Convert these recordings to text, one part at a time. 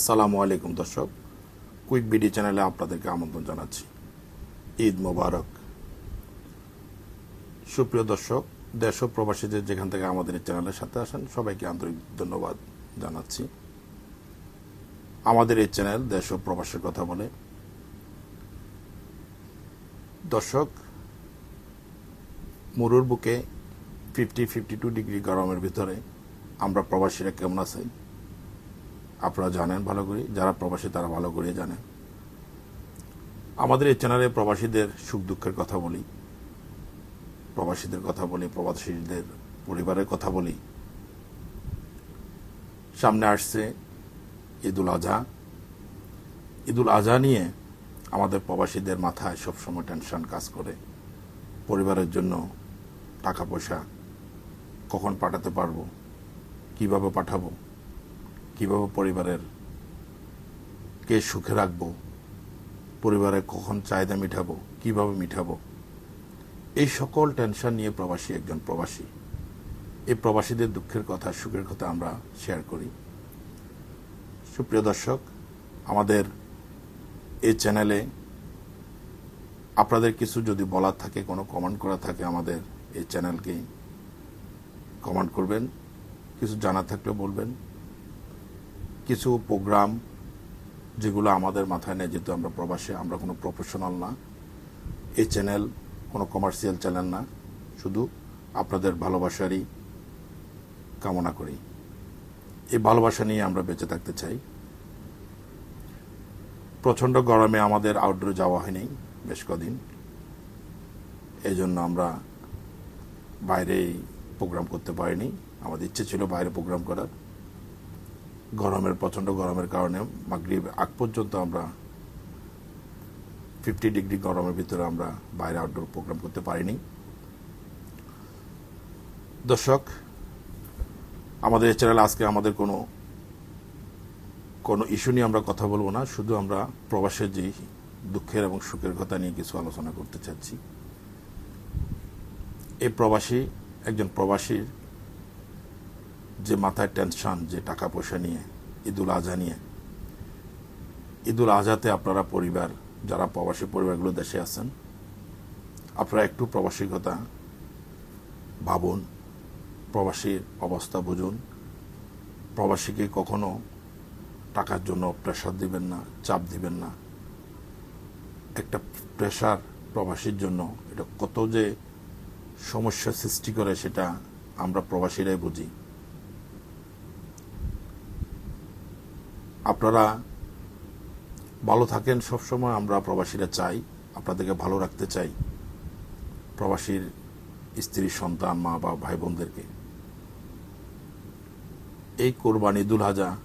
আসসালামু আলাইকুম দর্শক। কুইক বিডি চ্যানেলে আপনাদেরকে আমন্ত্রণ জানাচ্ছি। ঈদ মোবারক। সুপ্রিয় দর্শক, দেশ ও প্রবাসীদের যেখান থেকে আমাদের এই চ্যানেলের সাথে আসেন, সবাইকে আন্তরিক ধন্যবাদ জানাচ্ছি। আমাদের এই চ্যানেল দেশ ও প্রবাসের কথা বলে। দর্শক, মরুর বুকে ফিফটি ফিফটি টু ডিগ্রি গরমের ভিতরে আমরা প্রবাসীরা কেমন আছি আপনারা জানেন ভালো করে, যারা প্রবাসী তারা ভালো করে জানেন। আমাদের এই চ্যানেলে প্রবাসীদের সুখ দুঃখের কথা বলি, প্রবাসীদের কথা বলি, প্রবাসীদের পরিবারের কথা বলি। সামনে আসছে ঈদুল আজহা। ঈদুল আজহা নিয়ে আমাদের প্রবাসীদের মাথায় সবসময় টেনশন কাজ করে। পরিবারের জন্য টাকা পয়সা কখন পাঠাতে পারব, কীভাবে পাঠাবো কীভাবে পরিবারের কে সুখে রাখব? পরিবারের কখন চাহিদা মিটাবো? কীভাবে মিটাবো? এই সকল টেনশন নিয়ে প্রবাসী একজন প্রবাসী। এই প্রবাসীদের দুঃখের কথা, সুখের কথা আমরা শেয়ার করি। সুপ্রিয় দর্শক, আমাদের এই চ্যানেলে আপনাদের কিছু যদি বলার থাকে, কোনো কমেন্ট করা থাকে, আমাদের এই চ্যানেলকে কমেন্ট করবেন। কিছু জানা থাকলে বলবেন। কিছু প্রোগ্রাম যেগুলো আমাদের মাথায় নেই, যেহেতু আমরা প্রবাসে, আমরা কোনো প্রফেশনাল না। এই চ্যানেল কোনো কমার্শিয়াল চ্যানেল না। শুধু আপনাদের ভালোবাসারই কামনা করি। এই ভালোবাসা নিয়ে আমরা বেঁচে থাকতে চাই। প্রচণ্ড গরমে আমাদের আউটডোরে যাওয়া হয়নি বেশ কদিন। এই জন্য আমরা বাইরে প্রোগ্রাম করতে পারিনি। আমাদের ইচ্ছে ছিল বাইরে প্রোগ্রাম করার। গরমের, প্রচণ্ড গরমের কারণে মাগরিব আগ পর্যন্ত আমরা ফিফটি ডিগ্রি গরমের ভিতরে আমরা বাইরে আউটডোর প্রোগ্রাম করতে পারিনি। দর্শক, আমাদের চ্যানেল আজকে আমাদের কোনো কোনো ইস্যু নিয়ে আমরা কথা বলব না, শুধু আমরা প্রবাসের যে দুঃখের এবং সুখের কথা নিয়ে কিছু আলোচনা করতে চাচ্ছি। এই প্রবাসী, একজন প্রবাসীর যে মাথায় টেনশন যে টাকা পয়সা নিয়ে, ঈদুল আজহা নিয়ে। ঈদুল আজহাতে আপনারা পরিবার, যারা প্রবাসী পরিবারগুলো দেশে আছেন, আপনারা একটু প্রবাসীর কথা ভাবুন, প্রবাসীর অবস্থা বুঝুন। প্রবাসীকে কখনো টাকার জন্য প্রেশার দিবেন না, চাপ দিবেন না। একটা প্রেশার প্রবাসীর জন্য, এটা কত যে সমস্যা সৃষ্টি করে সেটা আমরা প্রবাসীরাই বুঝি। আপনারা ভালো থাকেন সবসময়, আমরা প্রবাসীরা চাই, আপনাদেরকে ভালো রাখতে চাই, প্রবাসীর স্ত্রী, সন্তান, মা বা ভাই, বোনদেরকে। এই কোরবান, ঈদুল হাজা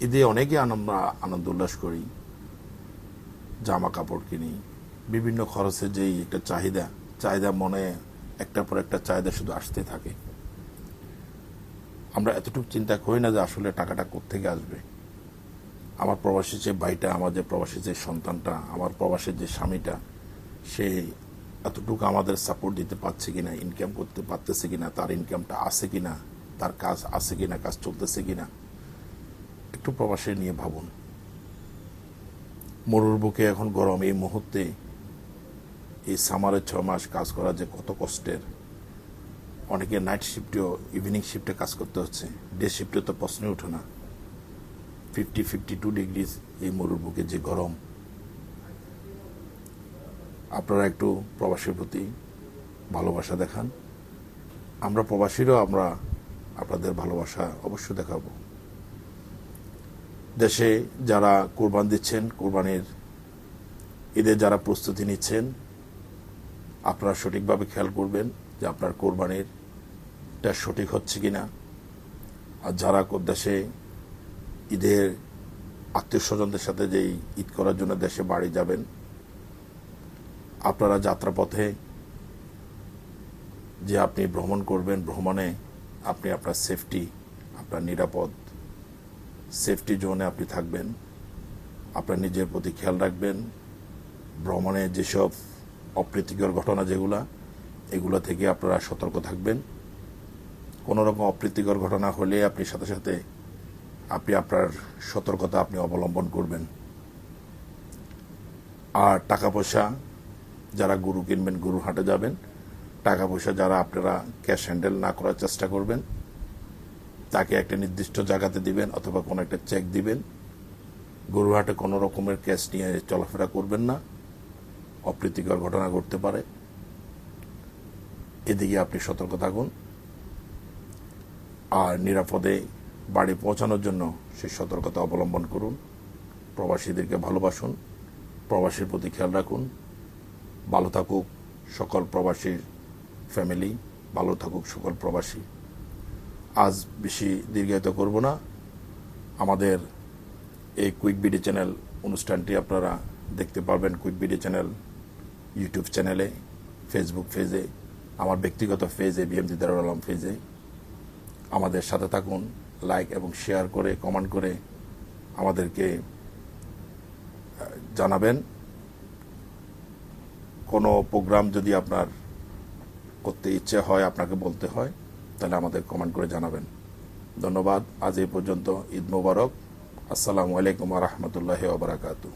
ঈদে অনেকে আমরা আনন্দ উল্লাস করি, জামা কাপড় কিনি, বিভিন্ন খরচের যেই একটা চাহিদা চাহিদা মনে একটার পর একটা চাহিদা শুধু আসতে থাকে। আমরা এতটুকু চিন্তা করি না যে আসলে টাকাটা কোথেকে আসবে। আমার প্রবাসী যে ভাইটা, আমার যে প্রবাসী যে সন্তানটা, আমার প্রবাসের যে স্বামীটা, সে এতটুকু আমাদের সাপোর্ট দিতে পারছে কিনা ইনকাম করতে পারতেছে কিনা, তার ইনকামটা আছে কিনা, তার কাজ আছে কিনা, কাজ চলতেছে কিনা, একটু প্রবাসী নিয়ে ভাবুন। মরুর বুকে এখন গরম, এই মুহূর্তে, এই সামারের ছ মাস কাজ করা যে কত কষ্টের। অনেকে নাইট শিফটেও ইভিনিং শিফটে কাজ করতে হচ্ছে ডে শিফটে তো প্রশ্নই ওঠে না। ফিফটি ফিফটি টু ডিগ্রিজ এই মরুর বুকে যে গরম। আপনারা একটু প্রবাসীর প্রতি ভালোবাসা দেখান। আমরা প্রবাসীরও আমরা আপনাদের ভালোবাসা অবশ্যই দেখাবো। দেশে যারা কোরবান দিচ্ছেন, কোরবানির ঈদের যারা প্রস্তুতি নিচ্ছেন, আপনারা সঠিকভাবে খেয়াল করবেন যে আপনার কোরবানিরটা সঠিক হচ্ছে কি না আর যারা দেশে ঈদের আত্মীয় স্বজনদের সাথে যেই ঈদ করার জন্য দেশে বাড়ি যাবেন, আপনারা যাত্রাপথে যে আপনি ভ্রমণ করবেন, ভ্রমণে আপনি আপনার সেফটি আপনার নিরাপদ সেফটি জোনে আপনি থাকবেন, আপনার নিজের প্রতি খেয়াল রাখবেন, ভ্রমণে যেসব অপ্রীতিকর ঘটনা যেগুলা, এগুলো থেকে আপনারা সতর্ক থাকবেন। কোনো রকম অপ্রীতিকর ঘটনা হলে আপনি সাথে সাথে আপনি আপনার সতর্কতা আপনি অবলম্বন করবেন। আর টাকা পয়সা যারা গরু কিনবেন গরু হাটে যাবেন টাকা পয়সা যারা আপনারা ক্যাশ হ্যান্ডেল না করার চেষ্টা করবেন, তাকে একটা নির্দিষ্ট জায়গাতে দিবেন অথবা কোনো একটা চেক দিবেন। গরু হাটে কোনো রকমের ক্যাশ নিয়ে চলাফেরা করবেন না। অপ্রীতিকর ঘটনা ঘটতে পারে। এদিকে আপনি সতর্ক থাকুন। আর নিরাপদে বাড়ি পৌঁছানোর জন্য সেই সতর্কতা অবলম্বন করুন। প্রবাসীদেরকে ভালোবাসুন। প্রবাসীর প্রতি খেয়াল রাখুন। ভালো থাকুক সকল প্রবাসীর ফ্যামিলি ভালো থাকুক সকল প্রবাসী। আজ বেশি দীর্ঘায়িত করব না। আমাদের এই কুইক বিডি চ্যানেল অনুষ্ঠানটি আপনারা দেখতে পারবেন কুইক বিডি চ্যানেল ইউটিউব চ্যানেলে ফেসবুক পেজে আমার ব্যক্তিগত পেজে বিএমজি দারুল আলম পেজে আমাদের সাথে থাকুন। লাইক এবং শেয়ার করে কমেন্ট করে আমাদেরকে জানাবেন। কোনো প্রোগ্রাম যদি আপনার করতে ইচ্ছে হয়, আপনাকে বলতে হয়, তাহলে আমাদের কমেন্ট করে জানাবেন। ধন্যবাদ। আজ এই পর্যন্ত ঈদ মোবারক। আসসালামু আলাইকুম রহমতুল্লাহ ওবরাকাতু